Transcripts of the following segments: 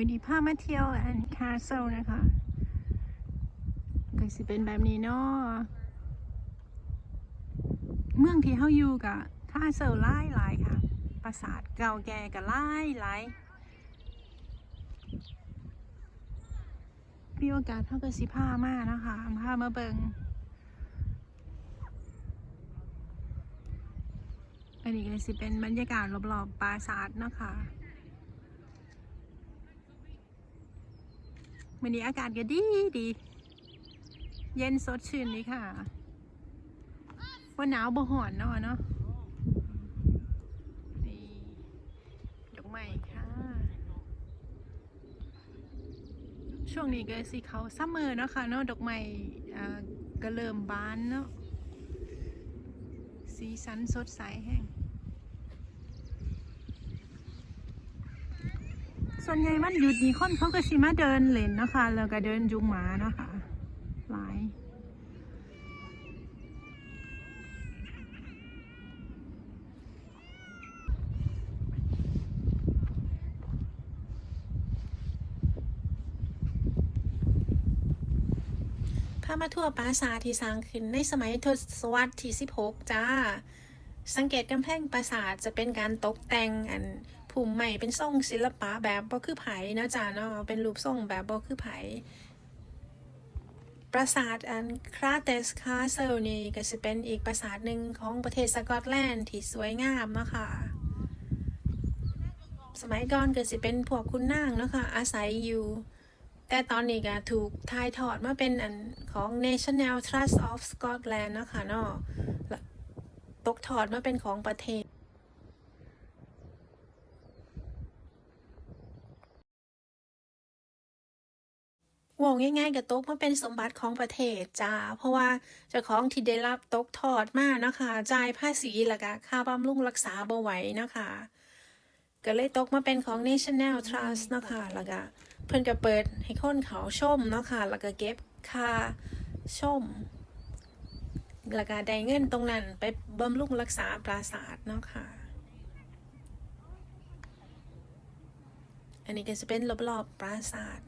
วันนี้พามาเที่ยวแอนคาสเซลนะคะก็สิเป็นแบบนี้เนาะเมืองที่เฮาอยู่กับคาสเซลหลายหลายค่ะ ปราสาทเก่าแก่กับหลายหลายมีโอกาสเท่ากับสิพามานะคะพามาเบิงอันนี้ก็สิเป็นบรรยากาศรอบๆปราสาทนะคะ วันนี้อากาศก็ดีดี เย็นสดชื่นดีค่ะ ว่าหนาวบ่หอนเนาะเนาะนี่ดอกไม้ค่ะ ช่วงนี้ก็สีเขาซัมเมอร์เนาะค่ะเนาะดอกไม้ก็เริ่มบานเนาะสีสันสดใสแห้ง ส่วนใหญ่วันหยุดนี้คนเขาก็สิมาเดินเล่นนะคะ แล้วก็เดินจุงหมานะคะ หลาย พามาทั่วปราสาทที่สร้างขึ้นในสมัยทศวรรษที่ 16 จ้า สังเกตกำแพงปราสาทจะเป็นการตกแต่งอันภูมิใหม่เป็นทรงศิลปะแบบบ่คือไผ่นะจ๊ะเนาะเป็นรูปทรงแบบบ่คือไผ่ปราสาทอันคราเตสคาเซลนี่ก็จะเป็นอีกปราสาทหนึ่งของประเทศสกอตแลนด์ที่สวยงามนาะค่ะ สมัยก่อนก็จะเป็นพวกคุณนางนะคะอาศัยอยู่ แต่ตอนนี้ก็ถูกถ่ายทอดมาเป็นอันของ National Trust of Scotland นะคะเนาะตกทอดมาเป็นของประเทศ วงง่ายๆกับตกมาเป็นสมบัติของประเทศจ้า เพราะว่าเจ้าของที่ได้รับตกทอดมากนะคะจ่ายภาษีแล้วก็ค่าบำรุงรักษาบ่ไหวนะคะก็เลยตกมาเป็นของ National Trust นะคะแล้วก็เพิ่นก็เปิดให้คนเขาชมนะคะแล้วก็เก็บค่าชมแล้วก็ได้เงินตรงนั้นไปบำรุงรักษาปราสาทเนาะค่ะ อันนี้ก็จะเป็นรอบๆปราสาท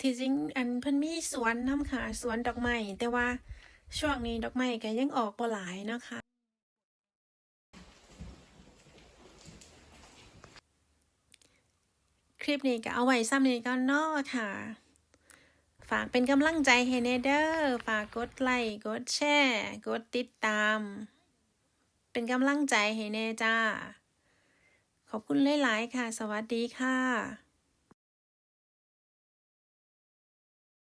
ที่จริงอันเพิ่นมีสวนน้ำค่ะสวนดอกไม้แต่ว่าช่วงนี้ดอกไม้ก็ยังออกบ่หลายนะคะคลิปนี้ก็เอาไว้ซ้ำนี้ก่อนเนาะค่ะ ฝากเป็นกำลังใจให้เนเดอร์ฝากกดไลค์กดแชร์กดติดตาม เป็นกำลังใจให้เนจ้า ขอบคุณหลาย ๆ ค่ะ สวัสดีค่ะ